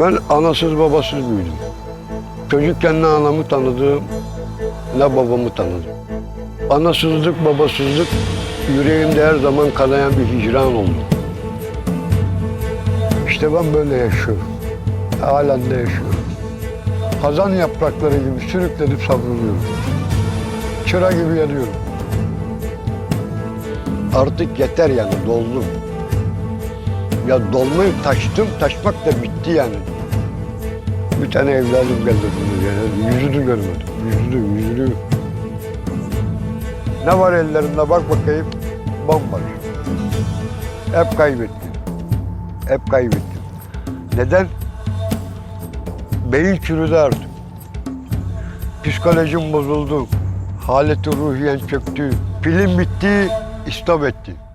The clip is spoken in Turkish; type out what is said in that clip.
Ben anasız babasız büyüdüm. Çocukken ne anamı tanıdım ne babamı tanıdım. Anasızlık babasızlık yüreğimde her zaman kanayan bir hicran oldu. İşte ben böyle yaşıyorum. Halen de yaşıyorum. Hazan yaprakları gibi sürüklenip savruluyorum. Çıra gibi yanıyorum. Artık yeter yani doldum. Ya dolmayı taştım, taşmak da bitti yani. Bir tane evladım geldi bunu yani. Yüzünü görmedim. Yüzünü, yüzünü. Ne var ellerinde bak bakayım. Bomboş. Hep kaybettim. Hep kaybettim. Neden? Beyin çürüdü artık. Psikolojim bozuldu. Haleti ruhiyen çöktü. Pilim bitti, istop etti.